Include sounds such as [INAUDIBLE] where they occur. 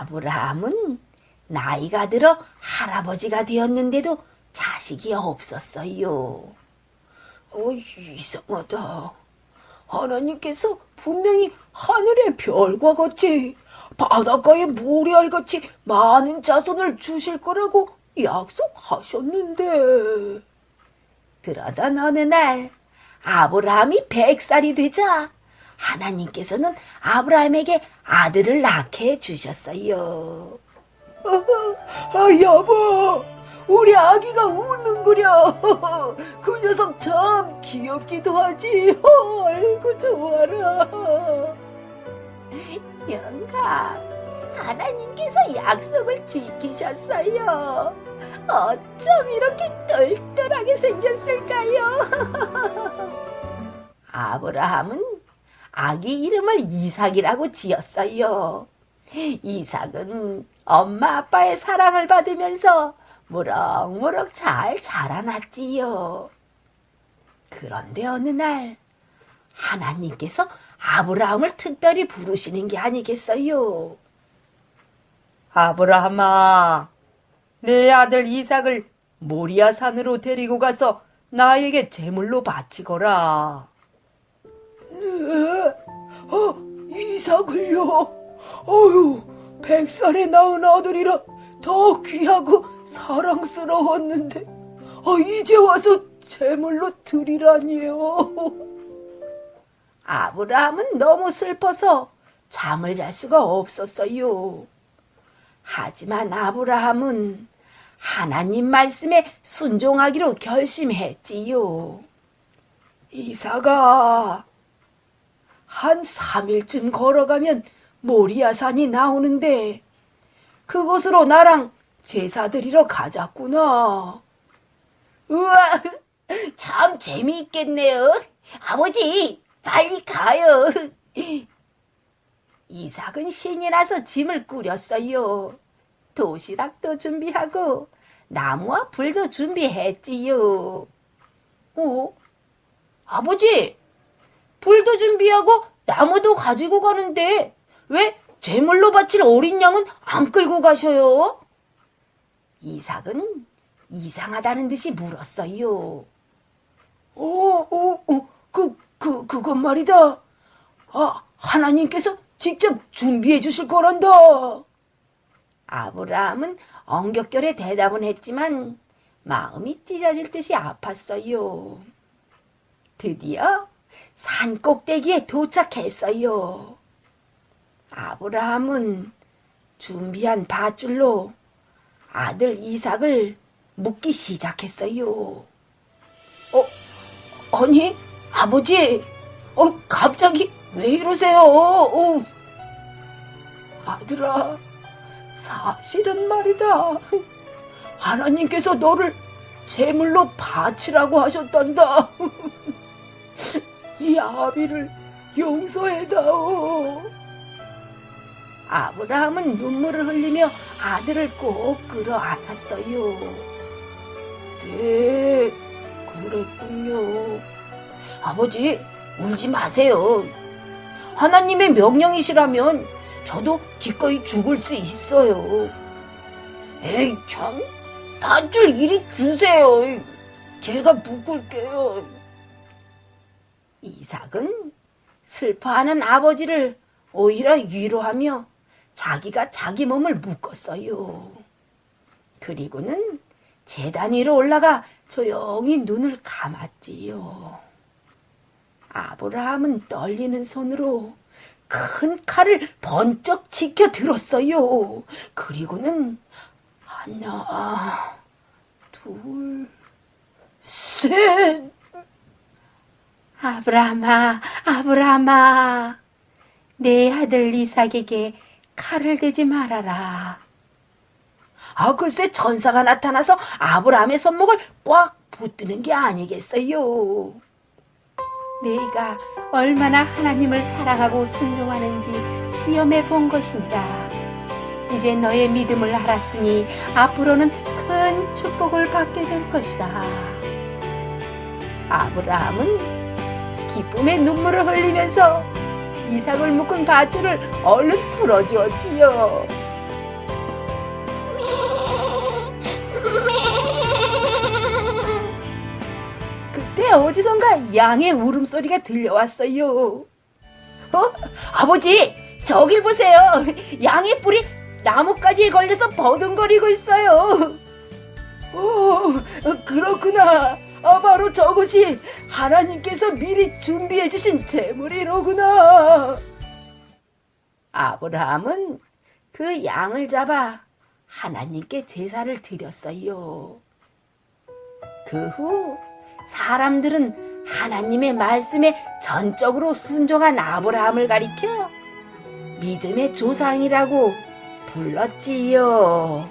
아브라함은 나이가 들어 할아버지가 되었는데도 자식이 없었어요. 어, 이상하다. 하나님께서 분명히 하늘의 별과 같이 바닷가의 모래알같이 많은 자손을 주실 거라고 약속하셨는데. 그러던 어느 날 아브라함이 백살이 되자 하나님께서는 아브라함에게 아들을 낳게 해주셨어요. 아, 여보, 우리 아기가 우는구려. [LAUGHS] 그 녀석 참 귀엽기도 하지. 어, [LAUGHS] 아이고, 좋아라. 영감, 하나님께서 약속을 지키셨어요. 어쩜 이렇게 똘똘하게 생겼을까요? [LAUGHS] 아브라함은 아기 이름을 이삭이라고 지었어요. 이삭은 엄마 아빠의 사랑을 받으면서 무럭무럭 잘 자라났지요. 그런데 어느 날 하나님께서 아브라함을 특별히 부르시는 게 아니겠어요. 아브라함아, 내 아들 이삭을 모리아 산으로 데리고 가서 나에게 제물로 바치거라. 네, 어, 이삭을요? 어휴, 백살에 낳은 아들이라 더 귀하고 사랑스러웠는데, 어, 이제 와서 제물로 드리라니요. 아브라함은 너무 슬퍼서 잠을 잘 수가 없었어요. 하지만 아브라함은 하나님 말씀에 순종하기로 결심했지요. 이사가 한 3일쯤 걸어가면 모리아산이 나오는데 그곳으로 나랑 제사 드리러 가자꾸나. 우와, 참 재미있겠네요. 아버지, 빨리 가요. 이삭은 신이 나서 짐을 꾸렸어요. 도시락도 준비하고 나무와 불도 준비했지요. 어? 아버지, 불도 준비하고 나무도 가지고 가는데 왜 제물로 바칠 어린 양은 안 끌고 가셔요? 이삭은 이상하다는 듯이 물었어요. 어, 어, 어, 그, 그, 그건 말이다. 아, 하나님께서 직접 준비해 주실 거란다. 아브라함은 엉격결에 대답은 했지만 마음이 찢어질 듯이 아팠어요. 드디어 산 꼭대기에 도착했어요. 아브라함은 준비한 밧줄로 아들 이삭을 묶기 시작했어요. 어, 아니, 아버지, 어, 갑자기 왜 이러세요? 어. 아들아, 사실은 말이다. 하나님께서 너를 제물로 바치라고 하셨단다. 이 아비를 용서해다오. 아브라함은 눈물을 흘리며 아들을 꼭 끌어 안았어요. 네, 그랬군요. 아버지, 울지 마세요. 하나님의 명령이시라면 저도 기꺼이 죽을 수 있어요. 에이, 참. 밧줄 이리 주세요. 제가 묶을게요. 이삭은 슬퍼하는 아버지를 오히려 위로하며 자기가 자기 몸을 묶었어요. 그리고는 재단 위로 올라가 조용히 눈을 감았지요. 아브라함은 떨리는 손으로 큰 칼을 번쩍 지켜 들었어요. 그리고는 하나, 둘, 셋. 아브라함아, 아브라함아, 내 아들 이삭에게 칼을 대지 말아라. 아, 글쎄 천사가 나타나서 아브라함의 손목을 꽉 붙드는 게 아니겠어요. 네가 얼마나 하나님을 사랑하고 순종하는지 시험해 본 것이니라. 이제 너의 믿음을 알았으니 앞으로는 큰 축복을 받게 될 것이다. 아브라함은 기쁨의 눈물을 흘리면서 이삭을 묶은 밧줄을 얼른 풀어주었지요. 그때 어디선가 양의 울음소리가 들려왔어요. 어? 아버지, 저길 보세요. 양의 뿔이 나뭇가지에 걸려서 버둥거리고 있어요. 오, 그렇구나. 아, 바로 저것이 하나님께서 미리 준비해 주신 재물이로구나. 아브라함은 그 양을 잡아 하나님께 제사를 드렸어요. 그 후 사람들은 하나님의 말씀에 전적으로 순종한 아브라함을 가리켜 믿음의 조상이라고 불렀지요.